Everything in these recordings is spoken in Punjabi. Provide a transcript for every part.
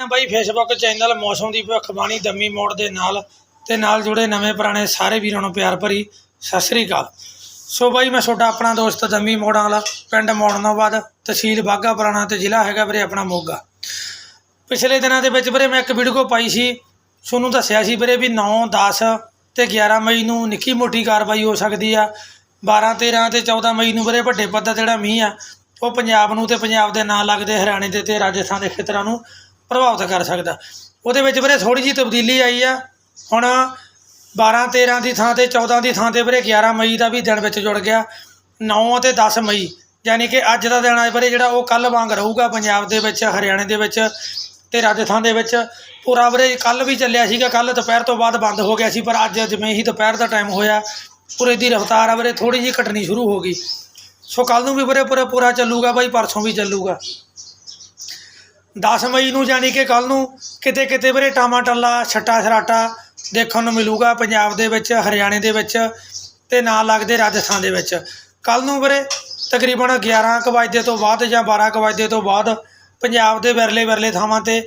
ਬਾਈ ਫੇਸਬੁੱਕ ਚੈਨਲ ਮੌਸਮ ਦੀ ਭਵਿੱਖਬਾਣੀ ਦਮੀ ਮੋੜ ਦੇ ਨਾਲ ਤੇ ਨਾਲ ਜੁੜੇ ਨਵੇਂ ਪੁਰਾਣੇ ਸਾਰੇ ਵੀਰਾਂ ਨੂੰ ਪਿਆਰ ਭਰੀ ਸਤਿ ਸ੍ਰੀ ਅਕਾਲ। ਸੋ ਬਾਈ ਮੈਂ ਤੁਹਾਡਾ ਆਪਣਾ ਦੋਸਤ ਦਮੀ ਮੋੜਾਂ ਵਾਲਾ, ਪਿੰਡ ਮੋੜਨੋਵਾਦ, ਤਹਿਸੀਲ ਬਾਘਾ ਪੁਰਾਣਾ ਤੇ ਜ਼ਿਲ੍ਹਾ ਹੈਗਾ ਵੀਰੇ ਆਪਣਾ ਮੋਗਾ। ਪਿਛਲੇ ਦਿਨਾਂ ਦੇ ਵਿੱਚ ਵੀਰੇ ਮੈਂ ਇੱਕ ਵੀਡੀਓ ਪਾਈ ਸੀ, ਤੁਹਾਨੂੰ ਦੱਸਿਆ ਸੀ ਵੀਰੇ ਵੀ 9 10 ਤੇ 11 ਮਈ ਨੂੰ ਨਿੱਕੀ ਮੋਟੀ ਕਾਰਵਾਈ ਹੋ ਸਕਦੀ ਆ। 12 13 ਤੇ 14 ਮਈ ਨੂੰ ਵੀਰੇ ਵੱਡੇ ਪੱਧਰ ਜਿਹੜਾ ਮੀਂਹ ਆ, ਉਹ ਪੰਜਾਬ ਨੂੰ ਤੇ ਪੰਜਾਬ ਦੇ ਨਾਲ ਲੱਗਦੇ ਹਰਿਆਣੇ ਦੇ ਤੇ ਰਾਜਸਥਾਨ ਦੇ ਖੇਤਰਾਂ ਨੂੰ ਪ੍ਰਭਾਵਿਤ ਕਰ ਸਕਦਾ। ਉਹਦੇ ਵਿੱਚ ਵੀਰੇ ਥੋੜੀ ਜਿਹੀ ਤਬਦੀਲੀ ਆਈ ਆ। ਹੁਣ 12 13 ਦੀ ਥਾਂ ਤੇ 14 ਦੀ ਥਾਂ ਤੇ ਵੀਰੇ 11 ਮਈ ਦਾ ਵੀ ਦਿਨ ਵਿੱਚ ਜੁੜ ਗਿਆ। 9 ਅਤੇ 10 ਮਈ, ਯਾਨੀ ਕਿ ਅੱਜ ਦਾ ਦਿਨ ਆ ਵੀਰੇ ਜਿਹੜਾ ਉਹ ਕੱਲ ਵਾਂਗ ਰਹੂਗਾ ਪੰਜਾਬ ਦੇ ਵਿੱਚ, ਹਰਿਆਣੇ ਦੇ ਵਿੱਚ ਤੇ ਰਾਜਸਥਾਨ ਦੇ ਵਿੱਚ। ਪੂਰਾ ਵੀਰੇ ਕੱਲ ਵੀ ਚੱਲਿਆ ਸੀਗਾ ਕੱਲ ਦੁਪਹਿਰ ਤੋਂ ਬਾਅਦ ਬੰਦ ਹੋ ਗਿਆ ਸੀ, ਪਰ ਅੱਜ ਜਿਵੇਂ ਹੀ ਦੁਪਹਿਰ ਦਾ ਟਾਈਮ ਹੋਇਆ, ਪੂਰੇ ਦੀ ਰਫ਼ਤਾਰ ਆ ਵੀਰੇ ਥੋੜੀ ਜਿਹੀ ਘਟਣੀ ਸ਼ੁਰੂ ਹੋ ਗਈ। ਸੋ ਕੱਲ ਨੂੰ ਵੀ ਵੀਰੇ ਪੂਰਾ ਪੂਰਾ ਚੱਲੂਗਾ, ਬਾਈ ਪਰਸੋਂ ਵੀ ਚੱਲੂਗਾ। 10 ਮਈ ਨੂੰ ਜਾਣੀ ਕਿ ਕੱਲ ਨੂੰ ਕਿਤੇ ਕਿਤੇ ਵੀਰੇ ਟਾਮਾ ਟੱਲਾ, ਛੱਟਾ ਸਰਾਟਾ ਦੇਖਣ ਨੂੰ ਮਿਲੂਗਾ ਪੰਜਾਬ ਦੇ ਵਿੱਚ, ਹਰਿਆਣੇ ਦੇ ਵਿੱਚ ਤੇ ਨਾਲ ਲੱਗਦੇ ਰਾਜਸਥਾਨ ਦੇ ਵਿੱਚ। ਕੱਲ ਨੂੰ ਵੀਰੇ ਤਕਰੀਬਨ 11 ਕੁ ਵਜੇ ਤੋਂ ਬਾਅਦ ਜਾਂ 12 ਕੁ ਵਜੇ ਤੋਂ ਬਾਅਦ ਪੰਜਾਬ ਦੇ ਵਿਰਲੇ ਵਿਰਲੇ ਥਾਵਾਂ ਤੇ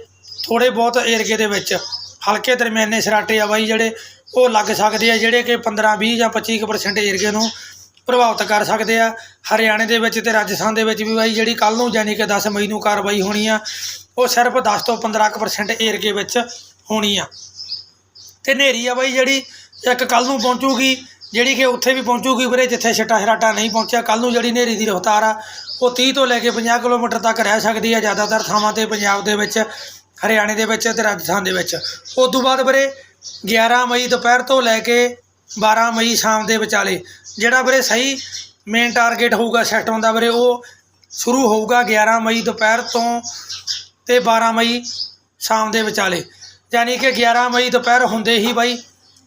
ਥੋੜੇ ਬਹੁਤ ਏਰੀਏ ਦੇ ਵਿੱਚ ਹਲਕੇ ਦਰਮਿਆਨੇ ਸਰਾਟੇ ਆ ਬਾਈ ਜਿਹੜੇ ਉਹ ਲੱਗ ਸਕਦੇ ਆ, ਜਿਹੜੇ ਕਿ 15 20 ਜਾਂ 25 ਕੁ ਪਰਸੈਂਟ ਏਰੀਏ ਨੂੰ ਪ੍ਰਭਾਵਿਤ ਕਰ ਸਕਦੇ ਆ। ਹਰਿਆਣੇ ਦੇ ਵਿੱਚ ਤੇ ਰਾਜਸਥਾਨ ਦੇ ਵਿੱਚ ਵੀ ਬਾਈ ਜਿਹੜੀ ਕੱਲ ਨੂੰ ਯਾਨੀ ਕਿ 10 ਮਈ ਨੂੰ ਕਾਰਵਾਈ ਹੋਣੀ ਆ ਉਹ ਸਿਰਫ 10 ਤੋਂ 15 ਕੁ ਪਰਸੈਂਟ ਏਰੀਏ ਵਿੱਚ ਹੋਣੀ ਆ। ਤੇ ਹਨੇਰੀ ਆ ਬਾਈ ਜਿਹੜੀ, ਇੱਕ ਕੱਲ ਨੂੰ ਪਹੁੰਚੂਗੀ, ਜਿਹੜੀ ਕਿ ਉੱਥੇ ਵੀ ਪਹੁੰਚੂਗੀ ਵੀਰੇ, ਜਿੱਥੇ ਛੱਟਾ ਛਰਾਟਾ ਨਹੀਂ ਪਹੁੰਚਿਆ। ਕੱਲ ਨੂੰ ਜਿਹੜੀ ਹਨੇਰੀ ਦੀ ਰਫ਼ਤਾਰ ਆ, ਉਹ 30 ਤੋਂ ਲੈ ਕੇ 50 ਕਿਲੋਮੀਟਰ ਤੱਕ ਰਹਿ ਸਕਦੀ ਆ, ਜ਼ਿਆਦਾਤਰ ਥਾਵਾਂ ਤੇ ਪੰਜਾਬ ਦੇ ਵਿੱਚ, ਹਰਿਆਣੇ ਦੇ ਵਿੱਚ ਤੇ ਰਾਜਸਥਾਨ ਦੇ ਵਿੱਚ। ਉਸ ਤੋਂ ਬਾਅਦ ਵੀਰੇ 11 ਮਈ ਦੁਪਹਿਰ ਤੋਂ ਲੈ ਕੇ 12 ਮਈ ਸ਼ਾਮ ਦੇ ਵਿਚਾਲੇ, ਜਿਹੜਾ ਵੀਰੇ ਸਹੀ ਮੇਨ ਟਾਰਗੇਟ ਹੋਊਗਾ ਸਿਸਟਮ ਦਾ ਵੀਰੇ, ਉਹ ਸ਼ੁਰੂ ਹੋਊਗਾ 11 ਮਈ ਦੁਪਹਿਰ ਤੋਂ ਤੇ 12 ਮਈ ਸ਼ਾਮ ਦੇ ਵਿਚਾਲੇ। ਯਾਨੀ ਕਿ 11 ਮਈ ਦੁਪਹਿਰ ਹੁੰਦੇ ਹੀ ਬਾਈ,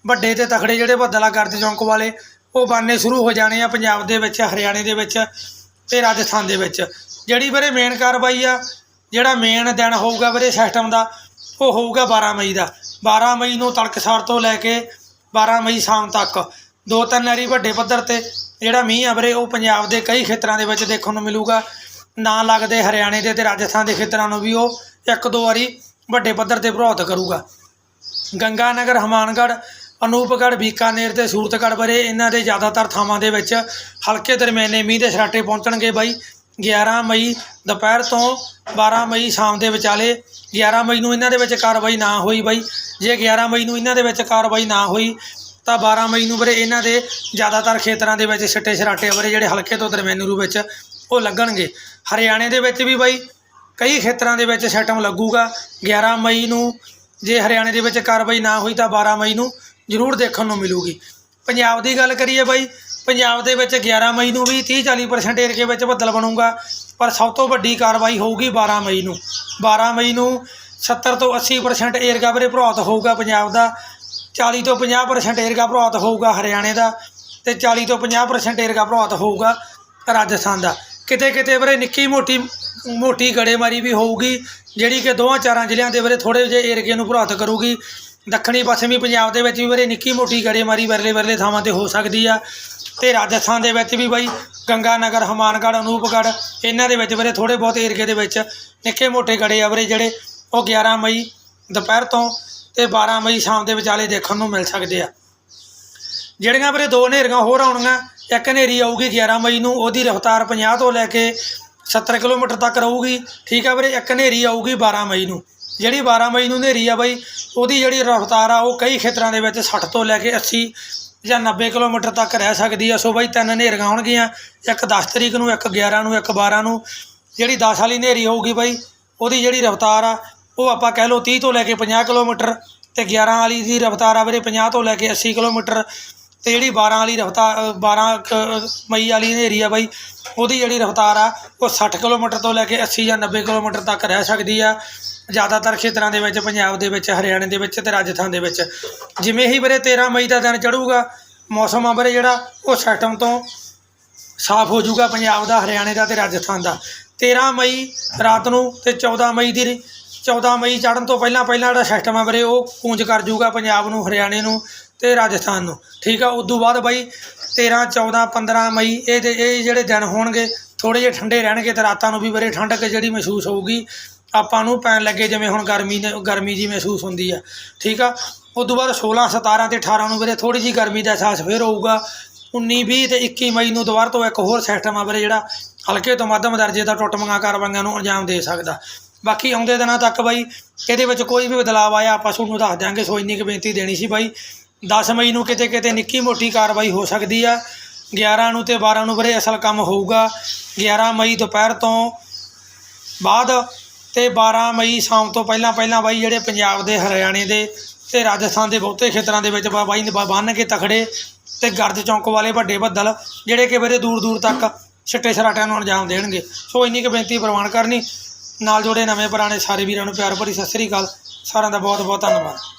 ਵੱਡੇ ਤੇ ਤਖੜੇ ਜਿਹੜੇ ਬੱਦਲਾ ਕਰਦੇ ਚੌਂਕ ਵਾਲੇ, ਉਹ ਬਣਨੇ ਸ਼ੁਰੂ ਹੋ ਜਾਣੇ ਆ ਪੰਜਾਬ ਦੇ ਵਿੱਚ, ਹਰਿਆਣੇ ਦੇ ਵਿੱਚ ਤੇ ਰਾਜਸਥਾਨ ਦੇ ਵਿੱਚ। ਜਿਹੜੀ ਵੀਰੇ ਮੇਨ ਕਾਰਵਾਈ ਆ, ਜਿਹੜਾ ਮੇਨ ਦਿਨ ਹੋਊਗਾ ਵੀਰੇ ਸਿਸਟਮ ਦਾ, ਉਹ ਹੋਊਗਾ 12 ਮਈ ਦਾ। 12 ਮਈ ਨੂੰ ਤੜਕਸਾਰ ਤੋਂ ਲੈ ਕੇ 12 ਮਈ ਸ਼ਾਮ ਤੱਕ। ਦੋ ਤਿੰਨ ਵਾਰੀ ਵੱਡੇ ਪੱਧਰ ਤੇ, ਜਿਹੜਾ ਮੀਂਹ ਆ ਵੀਰੇ, ਉਹ ਪੰਜਾਬ ਦੇ ਕਈ ਖੇਤਰਾਂ ਦੇ ਵਿੱਚ ਦੇਖਣ ਨੂੰ ਮਿਲੂਗਾ। ਨਾ ਲੱਗਦੇ ਹਰਿਆਣੇ ਦੇ ਤੇ ਰਾਜਸਥਾਨ ਦੇ ਖੇਤਰਾਂ ਨੂੰ ਵੀ ਉਹ ਇੱਕ ਦੋ ਵਾਰੀ ਵੱਡੇ ਪੱਧਰ ਤੇ ਪ੍ਰਭਾਵਿਤ ਕਰੂਗਾ। ਗੰਗਾਨਗਰ, ਹਮਾਨਗੜ੍ਹ, ਅਨੂਪਗੜ੍ਹ, ਬੀਕਾਨੇਰ ਤੇ ਸੂਰਤਗੜ੍ਹ ਬਾਰੇ ਇਹਨਾਂ ਦੇ ਜ਼ਿਆਦਾਤਰ ਥਾਵਾਂ ਦੇ ਵਿੱਚ ਹਲਕੇ ਦਰਮਿਆਨੇ ਮੀਂਹ ਦੇ ਛਰਾਟੇ ਪਹੁੰਚਣਗੇ ਬਾਈ। 11 ਮਈ ਦੁਪਹਿਰ ਤੋਂ 12 ਮਈ ਸ਼ਾਮ ਦੇ ਵਿਚਾਲੇ 11 ਮਈ ਨੂੰ ਇਹਨਾਂ ਦੇ ਵਿੱਚ ਕਾਰਵਾਈ ਨਾ ਹੋਈ ਬਾਈ। ਜੇ 11 ਮਈ ਨੂੰ ਇਹਨਾਂ ਦੇ ਵਿੱਚ ਕਾਰਵਾਈ ਨਾ ਹੋਈ ਤਾਂ 12 ਮਈ ਨੂੰ ਵੀਰੇ ਇਹਨਾਂ ਦੇ ਜ਼ਿਆਦਾਤਰ ਖੇਤਰਾਂ ਦੇ ਵਿੱਚ ਛਿੱਟੇ ਛਰਾਟੇ ਵੀਰੇ ਜਿਹੜੇ ਹਲਕੇ ਤੋਂ ਦਰਮਿਆਨੀ ਰੂਪ ਵਿੱਚ ਉਹ ਲੱਗਣਗੇ। ਹਰਿਆਣੇ ਦੇ ਵਿੱਚ ਵੀ ਬਾਈ ਕਈ ਖੇਤਰਾਂ ਦੇ ਵਿੱਚ ਸੈਟਮ ਲੱਗੂਗਾ। 11 ਮਈ ਨੂੰ ਜੇ ਹਰਿਆਣੇ ਦੇ ਵਿੱਚ ਕਾਰਵਾਈ ਨਾ ਹੋਈ ਤਾਂ 12 ਮਈ ਨੂੰ ਜ਼ਰੂਰ ਦੇਖਣ ਨੂੰ ਮਿਲੂਗੀ। ਪੰਜਾਬ ਦੀ ਗੱਲ ਕਰੀਏ ਬਾਈ, ਪੰਜਾਬ ਦੇ ਵਿੱਚ 11 ਮਈ ਨੂੰ ਵੀ 30 40% ਏਰੀਏ ਵਿੱਚ ਬੱਦਲ ਬਣੂਗਾ। ਪਰ ਸਭ ਤੋਂ ਵੱਡੀ ਕਾਰਵਾਈ ਹੋਊਗੀ 12 ਮਈ ਨੂੰ। 12 ਮਈ ਨੂੰ 70 ਤੋਂ 80% ਏਰੀਆ ਵੀਰੇ ਪ੍ਰਭਾਵਿਤ ਹੋਊਗਾ ਪੰਜਾਬ ਦਾ। 40 ਤੋਂ 50% ਏਰੀਆ ਪ੍ਰਭਾਵਿਤ ਹੋਊਗਾ ਹਰਿਆਣੇ ਦਾ ਤੇ 40 ਤੋਂ 50% ਏਰੀਆ ਪ੍ਰਭਾਵਿਤ ਹੋਊਗਾ ਰਾਜਸਥਾਨ ਦਾ। ਕਿਤੇ ਕਿਤੇ ਵੀਰੇ ਨਿੱਕੀ ਮੋਟੀ ਮੋਟੀ ਗੜੇਮਾਰੀ ਵੀ ਹੋਊਗੀ, ਜਿਹੜੀ ਕਿ ਦੋਵਾਂ ਚਾਰਾਂ ਜ਼ਿਲ੍ਹਿਆਂ ਦੇ ਵੀਰੇ ਥੋੜੇ ਜਿਹੇ ਏਰੀਏ ਨੂੰ ਪ੍ਰਭਾਵਿਤ ਕਰੂਗੀ। ਦੱਖਣੀ, ਪੱਛਮੀ ਪੰਜਾਬ ਦੇ ਵਿੱਚ ਵੀ ਵੀਰੇ ਨਿੱਕੀ ਮੋਟੀ ਗੜੇਮਾਰੀ ਵਰਲੇ ਵਰਲੇ ਥਾਵਾਂ ਤੇ ਹੋ ਸਕਦੀ ਆ। ਤੇ ਰਾਜਸਥਾਨ ਦੇ ਵਿੱਚ ਵੀ ਬਾਈ ਗੰਗਾਨਗਰ ਹਮਾਨਗੜ੍ਹ, ਅਨੂਪਗੜ੍ਹ, ਇਹਨਾਂ ਦੇ ਵਿੱਚ ਵੀਰੇ ਥੋੜੇ ਬਹੁਤ ਏਰੀਏ ਦੇ ਵਿੱਚ ਨਿੱਕੇ ਮੋਟੇ ਗੜੇ ਆ ਵੀਰੇ ਜਿਹੜੇ ਉਹ 11 ਮਈ ਦੁਪਹਿਰ ਤੋਂ ਤੇ 12 ਮਈ ਸ਼ਾਮ ਦੇ ਵਿਚਾਲੇ ਦੇਖਣ ਨੂੰ ਮਿਲ ਸਕਦੇ ਆ। ਜਿਹੜੀਆਂ ਵੀਰੇ ਦੋ ਹਨੇਰੀਆਂ ਹੋਰ ਆਉਣਗੀਆਂ, ਇੱਕ ਹਨੇਰੀ ਆਊਗੀ 11 ਮਈ ਨੂੰ, ਉਹਦੀ ਰਫ਼ਤਾਰ 50 ਤੋਂ ਲੈ ਕੇ 70 ਕਿਲੋਮੀਟਰ ਤੱਕ ਰਹੂਗੀ, ਠੀਕ ਆ ਵੀਰੇ, ਇੱਕ ਹਨੇਰੀ ਆਊਗੀ 12 ਮਈ ਨੂੰ। ਜਿਹੜੀ 12 ਮਈ ਨੂੰ ਹਨੇਰੀ ਆ ਬਾਈ, ਉਹਦੀ ਜਿਹੜੀ ਰਫ਼ਤਾਰ ਆ, ਉਹ ਕਈ ਖੇਤਰਾਂ ਦੇ ਵਿੱਚ 60 ਤੋਂ ਲੈ ਕੇ 80 ਜਾਂ 90 ਕਿਲੋਮੀਟਰ ਤੱਕ ਰਹਿ ਸਕਦੀ ਆ। ਸੋ ਬਾਈ ਤਿੰਨ ਹਨੇਰੀਆਂ ਹੋਣਗੀਆਂ ਇੱਕ 10 ਤਰੀਕ ਨੂੰ, ਇੱਕ 11 ਨੂੰ, ਇੱਕ 12 ਨੂੰ। ਜਿਹੜੀ 10 ਵਾਲੀ ਹਨੇਰੀ ਹੋਊਗੀ ਬਾਈ, ਉਹਦੀ ਜਿਹੜੀ ਰਫ਼ਤਾਰ ਆ, ਉਹ ਆਪਾਂ ਕਹਿ ਲਓ 30 ਤੋਂ ਲੈ ਕੇ 50 ਕਿਲੋਮੀਟਰ ਤੇ 11 ਵਾਲੀ ਦੀ ਰਫ਼ਤਾਰ ਆ ਵੀਰੇ 50 ਤੋਂ ਲੈ ਕੇ 80 ਕਿਲੋਮੀਟਰ। ਤੇ ਜਿਹੜੀ 12 ਵਾਲੀ ਰਫ਼ਤਾਰ 12 ਮਈ ਵਾਲੀ ਹਨੇਰੀ ਆ ਬਾਈ, ਉਹਦੀ ਜਿਹੜੀ ਰਫ਼ਤਾਰ ਆ, ਉਹ 60 ਕਿਲੋਮੀਟਰ ਤੋਂ ਲੈ ਕੇ 80 ਜਾਂ 90 ਕਿਲੋਮੀਟਰ ਤੱਕ ਰਹਿ ਸਕਦੀ ਆ। ਜ਼ਿਆਦਾਤਰ ਖੇਤਰਾਂ ਦੇ ਵਿੱਚ, ਪੰਜਾਬ ਦੇ ਵਿੱਚ, ਹਰਿਆਣੇ ਦੇ ਵਿੱਚ ਤੇ ਰਾਜਸਥਾਨ ਦੇ ਵਿੱਚ। ਜਿਵੇਂ ਹੀ ਵੀਰੇ 13 ਮਈ ਦਾ ਦਿਨ ਚੜੂਗਾ, ਮੌਸਮ ਆ ਵੀਰੇ ਜਿਹੜਾ, ਉਹ ਸਿਸਟਮ ਤੋਂ ਸਾਫ਼ ਹੋ ਜਾਊਗਾ ਪੰਜਾਬ ਦਾ, ਹਰਿਆਣੇ ਦਾ ਤੇ ਰਾਜਸਥਾਨ ਦਾ। 13 ਮਈ ਰਾਤ ਨੂੰ ਤੇ 14 ਮਈ ਦੀ 14 ਮਈ ਚੜ੍ਹਨ ਤੋਂ ਪਹਿਲਾਂ ਪਹਿਲਾਂ ਜਿਹੜਾ ਸਿਸਟਮ ਆ ਵੀਰੇ, ਉਹ ਕੂੰਜ ਕਰ ਜਾਊਗਾ ਪੰਜਾਬ ਨੂੰ, ਹਰਿਆਣੇ ਨੂੰ। ਤੇ ਰਾਜਸਥਾਨ ਨੂੰ। ਠੀਕ ਆ, ਉਦੋਂ ਬਾਅਦ ਬਾਈ 13 14 15 ਮਈ, ਇਹ ਦੇ- ਇਹ ਜਿਹੜੇ ਦਿਨ ਹੋਣਗੇ ਥੋੜੇ ਜਿਹੇ ਠੰਡੇ ਰਹਿਣਗੇ ਤੇ ਰਾਤਾਂ ਨੂੰ ਵੀ ਵੀਰੇ ਠੰਡਕ ਜਿਹੜੀ ਮਹਿਸੂਸ ਹੋਊਗੀ, ਆਪਾਂ ਨੂੰ ਪੈਣ ਲੱਗੇ ਜਿਵੇਂ ਹੁਣ ਗਰਮੀ ਨੇ, ਗਰਮੀ ਜੀ ਮਹਿਸੂਸ ਹੁੰਦੀ ਆ। ਠੀਕ ਆ ਉਸ ਤੋਂ ਬਾਅਦ 16 17 ਤੇ 18 ਨੂੰ ਵੀਰੇ ਥੋੜੀ ਜੀ ਗਰਮੀ ਦਾ ਅਹਿਸਾਸ ਫਿਰ ਹੋਊਗਾ। 19 20 ਤੇ 21 ਮਈ ਨੂੰ ਦੁਬਾਰਾ ਤੋਂ ਇੱਕ ਹੋਰ ਸਿਸਟਮ ਆ ਵੀਰੇ ਜਿਹੜਾ ਹਲਕੇ ਤੋਂ ਮੱਧਮ ਦਰਜੇ ਦਾ ਟੁੱਟਵੀਆਂ ਕਾਰਵਾਈਆਂ ਨੂੰ ਅੰਜਾਮ ਦੇ ਸਕਦਾ। ਬਾਕੀ ਆਉਂਦੇ ਦਿਨਾਂ ਤੱਕ ਬਾਈ ਇਹਦੇ ਵਿੱਚ ਕੋਈ ਵੀ ਬਦਲਾਅ ਆਇਆ, ਆਪਾਂ ਤੁਹਾਨੂੰ ਦੱਸ ਦਿਆਂਗੇ, ਸੋ ਇੰਨੀ ਕੁ ਬੇਨਤੀ ਦੇਣੀ ਸੀ ਬਾਈ। 10 ਮਈ ਨੂੰ ਕਿਤੇ ਕਿਤੇ ਨਿੱਕੀ ਮੋਟੀ ਕਾਰਵਾਈ ਹੋ ਸਕਦੀ ਆ। 11 ਨੂੰ ਤੇ 12 ਨੂੰ ਵੀਰੇ ਅਸਲ ਕੰਮ ਹੋਊਗਾ। 11 ਮਈ ਦੁਪਹਿਰ ਤੋਂ ਬਾਅਦ ਤੇ 12 ਮਈ ਸ਼ਾਮ ਤੋਂ ਪਹਿਲਾਂ ਪਹਿਲਾਂ ਬਾਈ ਜਿਹੜੇ ਪੰਜਾਬ ਦੇ, ਹਰਿਆਣੇ ਦੇ ਤੇ ਰਾਜਸਥਾਨ ਦੇ ਬਹੁਤੇ ਖੇਤਰਾਂ ਦੇ ਵਿੱਚ ਬਾਈ ਨੇ ਬੰਨ੍ਹ ਕੇ ਤਖੜੇ ਤੇ ਗਰਜ ਚੌਂਕ ਵਾਲੇ ਵੱਡੇ ਬੱਦਲ ਜਿਹੜੇ ਕਿ ਵੀਰੇ ਦੂਰ ਦੂਰ ਤੱਕ ਛਿੱਟੇ ਸਰਾਟਿਆਂ ਨੂੰ ਅੰਜਾਮ ਦੇਣਗੇ। ਸੋ ਇੰਨੀ ਕੁ ਬੇਨਤੀ ਪ੍ਰਵਾਨ ਕਰਨੀ। ਨਾਲ ਜੋੜੇ ਨਵੇਂ ਪੁਰਾਣੇ ਸਾਰੇ ਵੀਰਾਂ ਨੂੰ ਪਿਆਰ ਭਰੀ ਸਤਿ ਸ੍ਰੀ ਅਕਾਲ। ਸਾਰਿਆਂ ਦਾ ਬਹੁਤ ਬਹੁਤ ਧੰਨਵਾਦ।